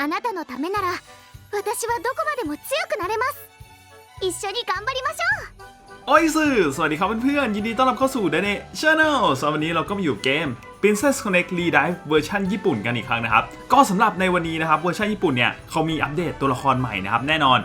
あなたのためなら私はどこまでも強くなれます一緒に頑張りましょう โอ้ยสื่อสวัสดีครับเพื่อนๆยินดีต้อนรับเข้าสู่ d a n e Channel สำหรับวันนี้เราก็มาอยู่เกม Princess Connect Redive เวอร์ชันญี่ปุ่นกันอีกครั้งนะครับ ก็สำหรับในวันนี้นะครับเวอร์ชันญี่ปุ่นเนี่ยเขามีอัปเดตตัวละครใหม่นะครับ แน่นอน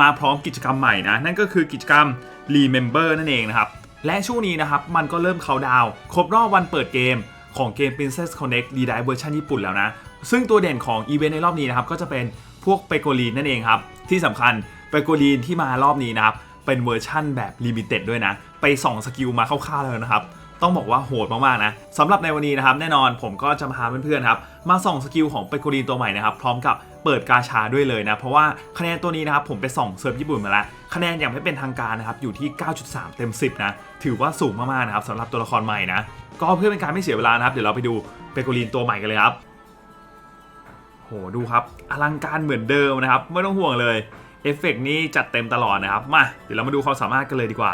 มาพร้อมกิจกรรมใหม่นะ นั่นก็คือกิจกรรม Remember นั่นเองนะครับ และช่วงนี้นะครับมันก็เริ่มเขาน์ดาวน์ครบรอบวันเปิดเกมของเกม Princess Connect Redive เวอร์ชันญี่ปุ่นแล้วนะ ซึ่งตัวเด่นของอีเวนต์ในรอบนี้นะครับก็จะเป็นพวกเปโกลีนนั่นเองครับ ที่สำคัญเปโกลีนที่มารอบนี้นะครับ เป็นเวอร์ชั่นแบบลิมิเต็ดด้วยนะ ไปส่องสกิลมาคร่าวๆแล้วนะครับ ต้องบอกว่าโหดมากๆนะสำหรับในวันนี้นะครับ แน่นอนผมก็จะพาเพื่อนๆครับ มาส่องสกิลของเปโกรีนตัวใหม่นะครับ พร้อมกับเปิดกาชาด้วยเลยนะ เพราะว่าคะแนนตัวนี้นะครับผมไปส่องเซิร์ฟญี่ปุ่นมาแล้วคะแนนอย่างไม่เป็นทางการนะครับอยู่ที่ 9.3 เต็ม 10 นะถือว่าสูงมากๆนะครับสำหรับตัวละครใหม่นะก็เพื่อเป็นการไม่เสียเวลานะครับเดี๋ยวเราไปดูเปโกรีนตัวใหม่กันเลยครับ โหดูครับอลังการเหมือนเดิมนะครับ ไม่ต้องห่วงเลยเอฟเฟกต์นี้จัดเต็มตลอดนะครับ มา เดี๋ยวเรามาดูความสามารถกันเลยดีกว่า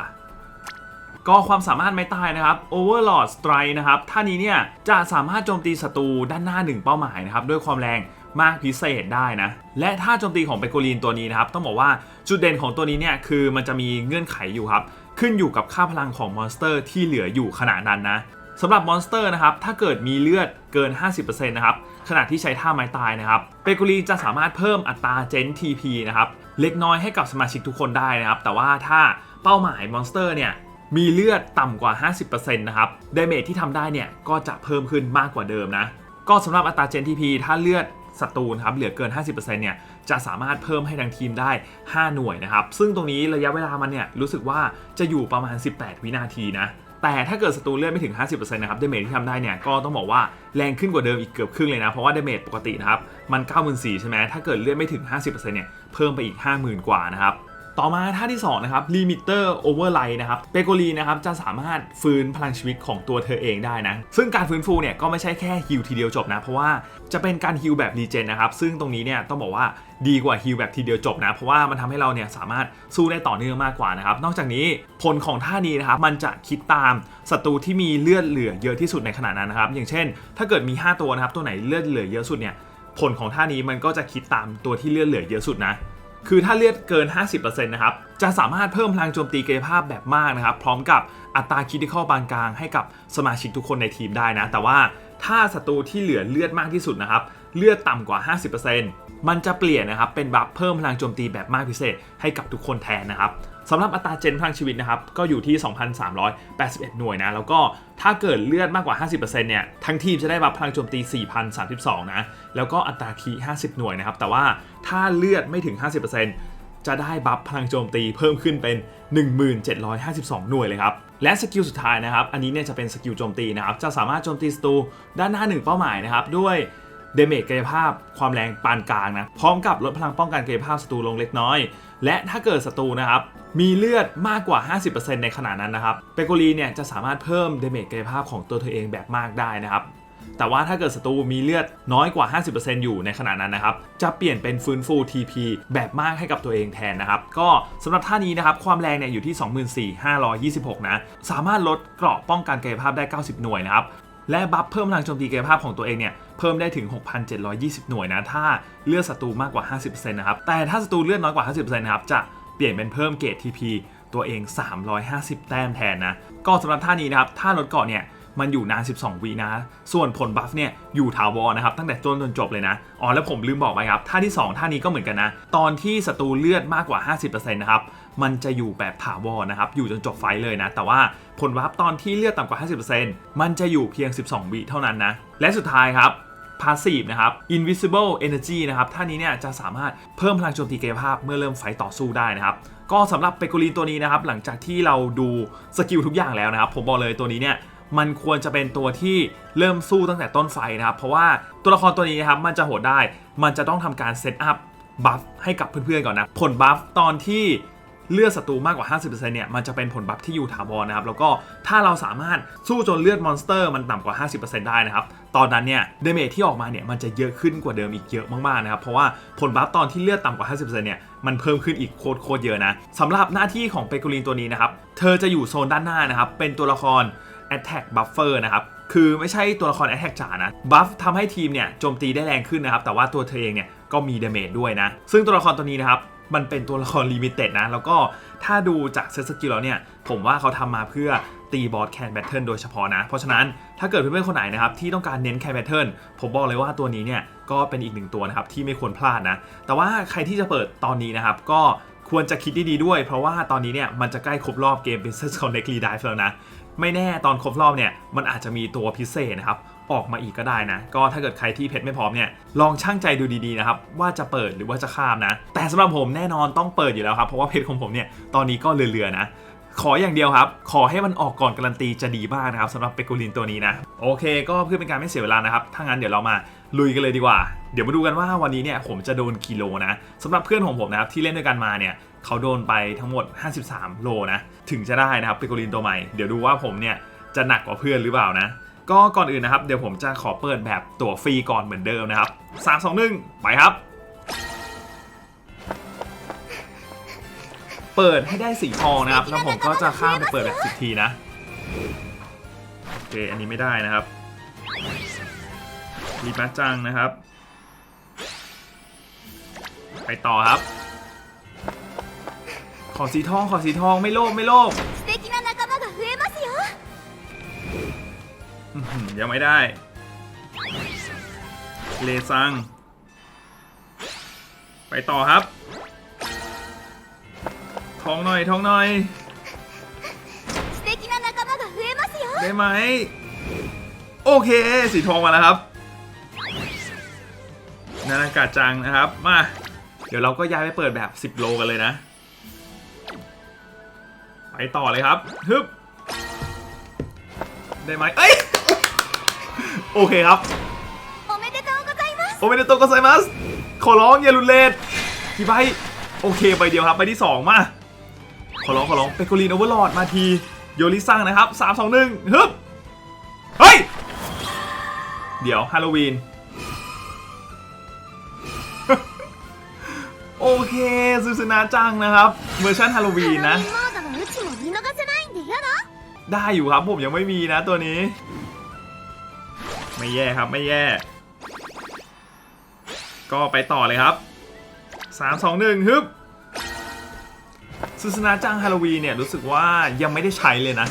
ก็ความสามารถไม่ตายนะครับ Overlord Strike นะครับท่านี้เนี่ยจะสามารถโจมตีศัตรูด้านหน้าหนึ่งเป้าหมายนะครับ ด้วยความแรงมากพิเศษได้นะ และท่าโจมตีของเปโกลีนตัวนี้นะครับ ต้องบอกว่าจุดเด่นของตัวนี้เนี่ยคือมันจะมีเงื่อนไขอยู่ครับ ขึ้นอยู่กับค่าพลังของมอนสเตอร์ที่เหลืออยู่ขณะนั้นนะสำหรับมอนสเตอร์นะครับถ้าเกิดมีเลือดเกิน 50%นะครับ ขณะที่ใช้ท่าไม้ตายนะครับเปโกลีจะสามารถเพิ่มอัตราเจน TP นะครับเล็กน้อยให้กับสมาชิกทุกคนได้นะครับ แต่ว่าถ้าเป้าหมายมอนสเตอร์เนี่ยมีเลือดต่ำกว่า 50%นะครับเดเมจที่ทำได้เนี่ยก็จะเพิ่มขึ้นมากกว่าเดิมนะก็สำหรับอัตราเจนทีพีถ้าเลือดศัตรูนะครับเหลือเกิน 50%เนี่ยจะสามารถเพิ่มให้ทางทีมได้ 5 หน่วยนะครับ ซึ่งตรงนี้ระยะเวลามันเนี่ยรู้สึกว่าจะอยู่ประมาณ 18 วินาทีนะ แต่ถ้าเกิดศัตรูเลือดไม่ถึง 50%นะครับเดเมจที่ทำได้เนี่ยก็ต้องบอกว่าแรงขึ้นกว่าเดิมอีกเกือบครึ่งเลยนะ เพราะว่าเดเมจปกตินะครับมัน 94,000ใช่ไหมถ้าเกิดเลือดไม่ถึง 50%เนี่ยเพิ่มไปอีก 50,000 กว่านะครับ ต่อมาท่าที่2นะครับ Limiter Override นะครับเปโกลีนะครับจะสามารถฟื้นพลังชีวิตของตัวเธอเองได้นะ ซึ่งการฟื้นฟูเนี่ยก็ไม่ใช่แค่ฮิลทีเดียวจบนะ เพราะว่าจะเป็นการฮิลแบบรีเจนนะครับ ซึ่งตรงนี้เนี่ยต้องบอกว่าดีกว่าฮิลแบบทีเดียวจบนะ เพราะว่ามันทำให้เราเนี่ยสามารถสู้ได้ต่อเนื่องมากกว่านะครับ นอกจากนี้ผลของท่านี้นะครับมันจะคิดตามศัตรูที่มีเลือดเหลือเยอะที่สุดในขณะนั้นนะครับ อย่างเช่น ถ้าเกิดมี 5 ตัวนะครับตัวไหนเลือดเหลือเยอะสุดเนี่ยผลของท่านี้มันก็จะคิดตามตัวที่เลือดเหลือเยอะสุดนะ คือถ้าเลือดเกิน 50%นะครับ จะสามารถเพิ่มพลังโจมตีกายภาพแบบมากนะครับ พร้อมกับอัตราคิดิคอลปานกลางให้กับสมาชิกทุกคนในทีมได้นะ แต่ว่าถ้าศัตรูที่เหลือเลือดมากที่สุดนะครับ เลือดต่ำกว่า 50% มันจะเปลี่ยนนะครับเป็นบัฟเพิ่มพลังโจมตีแบบมากพิเศษให้กับทุกคนแทนนะครับสำหรับอัตราเจนพลังชีวิตนะครับก็อยู่ที่ 2,381 หน่วยนะ แล้วก็ถ้าเกิดเลือดมากกว่า 50%เนี่ยทั้งทีมจะได้บัฟพลังโจมตี 4,032 นะ แล้วก็อัตราคี 50 หน่วยนะครับ แต่ว่าถ้าเลือดไม่ถึง 50%จะได้บัฟพลังโจมตีเพิ่มขึ้นเป็น 1752 หน่วยเลยครับ และสกิลสุดท้ายนะครับ อันนี้เนี่ยจะเป็นสกิลโจมตีนะครับ จะสามารถโจมตีศัตรูด้านหน้าหนึ่งเป้าหมายนะครับด้วย เดเมจกายภาพความแรงปานกลางนะ พร้อมกับลดพลังป้องกันกายภาพศัตรูลงเล็กน้อย และถ้าเกิดศัตรูนะครับ มีเลือดมากกว่า 50%ในขณะนั้นนะครับเปโกลีเนี่ยจะสามารถเพิ่มเดเมจกายภาพของตัวเธอเองแบบมากได้นะครับแต่ว่าถ้าเกิดศัตรูมีเลือดน้อยกว่า 50%อยู่ในขณะนั้นนะครับ จะเปลี่ยนเป็นฟื้นฟู TP แบบมากให้กับตัวเองแทนนะครับ ก็สำหรับท่านี้นะครับ ความแรงเนี่ยอยู่ที่ 24,526 นะ สามารถลดเกราะป้องกันกายภาพได้ 90 หน่วยนะครับ และบัฟเพิ่มพลังโจมตีกายภาพของตัวเองเนี่ยเพิ่มได้ถึง 6,720 หน่วยนะ ถ้าเลือดศัตรูมากกว่า 50%นะครับ แต่ถ้าศัตรูเลือดน้อยกว่า 50%นะครับ จะเปลี่ยนเป็นเพิ่มเกรด TP ตัวเอง 350 แต้มแทนนะ ก็สำหรับท่านี้นะครับ ถ้าลดเกาะเนี่ยมันอยู่นาน 12 วินะ ส่วนผลบัฟเนี่ยอยู่ถาวรนะครับ ตั้งแต่ต้นจนจบเลยนะ อ๋อ แล้วผมลืมบอกไปครับ ท่าที่ 2 ท่านี้ก็เหมือนกันนะ ตอนที่ศัตรูเลือดมากกว่า 50%นะครับ มันจะอยู่แบบถาวรนะครับ อยู่จนจบไฟเลยนะ แต่ว่าผลบัฟตอนที่เลือดต่ำกว่า 50%มันจะอยู่เพียง 12 วิเท่านั้นนะ และสุดท้ายครับ Passive นะครับ Invisible Energy นะครับ ท่านี้เนี่ยจะสามารถเพิ่มพลังโจมตีกายภาพเมื่อเริ่มไฟต่อสู้ได้นะครับ ก็สำหรับเปโกลินตัวนี้นะครับ หลังจากที่เราดูสกิลทุกอย่างแล้วนะครับ ผมบอกเลยตัวนี้เนี่ยมันควรจะเป็นตัวที่เริ่มสู้ตั้งแต่ต้นไฟนะครับ เพราะว่าตัวละครตัวนี้นะครับมันจะโหดได้ มันจะต้องทำการเซตอัพบัฟให้กับเพื่อนๆก่อนนะ ผลบัฟตอนที่ เลือดศัตรูมากกว่า 50%เนี่ยมันจะเป็นผลบัฟที่อยู่ถาวรนะครับแล้วก็ถ้าเราสามารถสู้จนเลือดมอนสเตอร์มันต่ำกว่า 50%ได้นะครับตอนนั้นเนี่ยเดเมจที่ออกมาเนี่ยมันจะเยอะขึ้นกว่าเดิมอีกเยอะมากๆนะครับเพราะว่าผลบัฟตอนที่เลือดต่ำกว่า 50%เนี่ยมันเพิ่มขึ้นอีกโคตรโคตรเยอะนะสำหรับหน้าที่ของเปโกลินตัวนี้นะครับเธอจะอยู่โซนด้านหน้านะครับเป็นตัวละคร Attack Buffer นะครับคือไม่ใช่ตัวละคร Attack จ๋านะบัฟทำให้ทีมเนี่ยโจมตีได้แรงขึ้นนะครับแต่ว่าตัวเธอเองเนี่ยก็มีดเมจด้วยนะซึ่งตัวละครตัวนี้นะครับ มันเป็นตัวละครลิมิเต็ดนะ แล้วก็ถ้าดูจากเซตสกิลแล้วเนี่ย ผมว่าเขาทำมาเพื่อตีบอสแคนแบทเทิลโดยเฉพาะนะ เพราะฉะนั้นถ้าเกิดเพื่อนๆคนไหนนะครับที่ต้องการเน้นแคนแบทเทิลผมบอกเลยว่าตัวนี้เนี่ยก็เป็นอีกหนึ่งตัวนะครับที่ไม่ควรพลาดนะ แต่ว่าใครที่จะเปิดตอนนี้นะครับก็ควรจะคิดดีๆด้วย เพราะว่าตอนนี้เนี่ยมันจะใกล้ครบรอบเกม Princess Connect Redive แล้วนะ ไม่แน่ตอนครบรอบเนี่ยมันอาจจะมีตัวพิเศษนะครับ ออกมาอีกก็ได้นะ ก็ถ้าเกิดใครที่เพชรไม่พร้อมเนี่ยลองช่างใจดูดีๆนะครับว่าจะเปิดหรือว่าจะข้ามนะ แต่สำหรับผมแน่นอนต้องเปิดอยู่แล้วครับเพราะว่าเพชรของผมเนี่ยตอนนี้ก็เรือๆนะขออย่างเดียวครับ ขอให้มันออกก่อนการันตีจะดีมากนะครับสำหรับเปกโกลินตัวนี้นะ โอเค ก็เพื่อเป็นการไม่เสียเวลานะครับ ถ้างั้นเดี๋ยวเรามาลุยกันเลยดีกว่า เดี๋ยวมาดูกันว่าวันนี้เนี่ยผมจะโดนกิโลนะสำหรับเพื่อนของผมนะครับที่เล่นด้วยกันมาเนี่ยเขาโดนไปทั้งหมด 53 โลนะ ถึงจะได้นะครับเปกโกลินตัวใหม่ เดี๋ยวดูว่าผมเนี่ยจะหนักกว่าเพื่อนหรือเปล่านะ ก็ก่อนอื่นนะครับ เดี๋ยวผมจะขอเปิดแบบตั๋วฟรีก่อนเหมือนเดิมนะครับ3 2 1ไปครับ เปิดให้ได้สีทองนะครับ แล้วผมก็จะข้ามไปเปิดแบบสิบทีนะโอเคอันนี้ไม่ได้นะครับรีบมาจังนะครับ ไปต่อครับ ขอสีทองขอสีทองไม่โลภไม่โลภ ยังไม่ได้ เลซัง ไปต่อครับ ท้องหน่อย ท้องหน่อย ได้ไหม โอเค สีทองมาแล้วครับ นาฬิกาจังนะครับ มา เดี๋ยวเราก็ย้ายไปเปิดแบบ 10 โลกันเลยนะ ไปต่อเลยครับ ฮึบได้ไหมเอ้ย โอเคครับโอเมเดโตก็ไซมัสขอร้องอย่าลุนเลดกี่ใบโอเคใบเดียวครับใบที่ 2 มา ขอร้องขอร้องเปโกลีนโอเวอร์ลอดมาทีโยริซังนะครับสามสองหนึ่งฮึบเฮ้ย เดี๋ยวฮาโลวีนโอเคซูซูนาจังนะครับเวอร์ชันฮาโลวีนนะ ได้อยู่ครับผมยังไม่มีนะตัวนี้ ไม่แย่ครับไม่แย่ ก็ไปต่อเลยครับ 3 2 1ฮึบสุสนาจังฮาโลวีเนี่ยรู้สึกว่ายังไม่ได้ใช้เลยนะ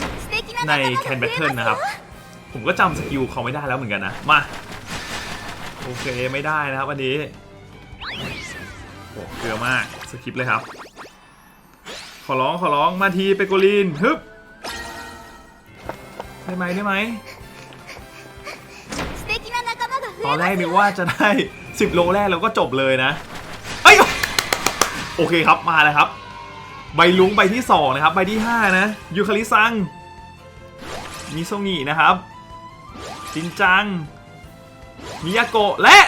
ในแคนแบทเทิลนะครับ ผมก็จำสกิลเขาไม่ได้แล้วเหมือนกันนะ มา โอเคไม่ได้นะครับวันนี้โอ้เกลือมากสกิปเลยครับ ขอร้องขอร้องมาทีเปโกลินฮึบได้ไหมได้ไหม ตอนแรกนึกว่าจะได้ 10 โลแรกแล้วก็จบเลยนะเอ้โอเคครับมาแล้วครับ ใบลุงใบที่ 2 นะครับ ใบที่ 5 นะ ยูคาลิซัง มิโซงินะครับ จินจัง มิยาโกะและ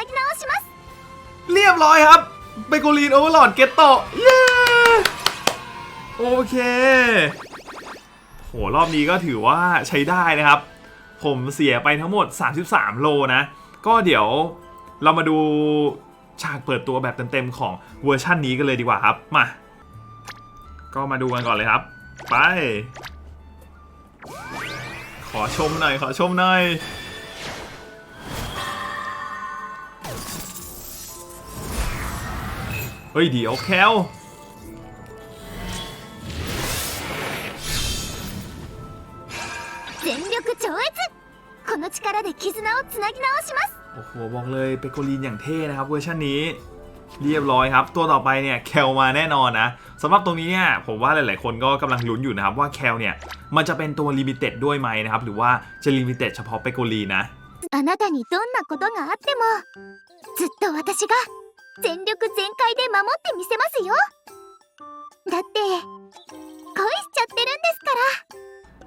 絆をつなぎ直します เรียบร้อยครับเบโกลีนโอเวอร์ลอดเกตโตเย้โอเค โห รอบนี้ก็ถือว่าใช้ได้นะครับ ผมเสียไปทั้งหมด 33 โลนะ ก็เดี๋ยวเรามาดูฉากเปิดตัวแบบเต็มๆของเวอร์ชั่นนี้กันเลยดีกว่าครับ มา ก็มาดูกันก่อนเลยครับ ไป ขอชมหน่อย ขอชมหน่อย เฮ้ยเดี๋ยวแคล 全力超越この力で絆をつなぎ直します โอ้โหบอกเลยเปโกลีนอย่างเท่นะครับเวอร์ชันนี้ เรียบร้อยครับ ตัวต่อไปเนี่ยแคลมาแน่นอนนะสำหรับตรงนี้เนี่ยผมว่าหลาย ๆ คนก็กำลังลุ้นอยู่นะครับว่าแคลเนี่ยมันจะเป็นตัวลิมิเต็ดด้วยไหมนะครับหรือว่าจะลิมิเต็ดเฉพาะเปโกลีนนะ あなたにどんなことがあってもずっと私が 全力全開で守ってみせますよだって恋しちゃってるんですから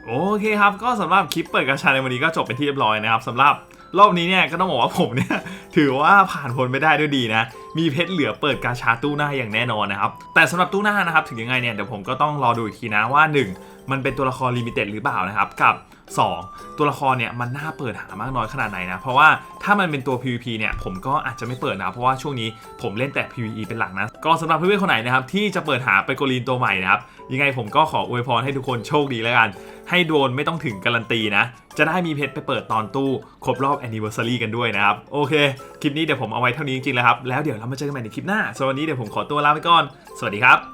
โอเคครับ ก็สำหรับคลิปเปิดกระชาในวันนี้ก็จบเป็นที่เรียบร้อยนะครับสำหรับรอบนี้เนี่ยก็ต้องบอกว่าผมเนี่ย ถือว่าผ่านพ้นไม่ได้ด้วยดีนะ มีเพชรเหลือเปิดกาชาตู้หน้าอย่างแน่นอนนะครับ แต่สำหรับตู้หน้านะครับถึงยังไงเนี่ยเดี๋ยวผมก็ต้องรอดูอีกทีนะว่า 1 มันเป็นตัวละครลิมิเต็ดหรือเปล่านะครับกับ 2 ตัวละครเนี่ยมันน่าเปิดหามากน้อยขนาดไหนนะ เพราะว่าถ้ามันเป็นตัว PVP เนี่ยผมก็อาจจะไม่เปิดนะ เพราะว่าช่วงนี้ผมเล่นแต่ PVE เป็นหลักนะ ก็สำหรับเพื่อนๆคนไหนนะครับที่จะเปิดหาไปโกลีนตัวใหม่นะครับยังไงผมก็ขออวยพรให้ทุกคนโชคดีแล้วกัน ให้โดนไม่ต้องถึงการันตีนะ จะได้มีเพชรไปเปิดตอนตู้ครบรอบ anniversary กันด้วยนะครับโอเค คลิปนี้เดี๋ยวผมเอาไว้เท่านี้จริงๆแล้วครับแล้วเดี๋ยวเรามาเจอกันใหม่ในคลิปหน้าสำหรับวันนี้เดี๋ยวผมขอตัวลาไปก่อน สวัสดีครับ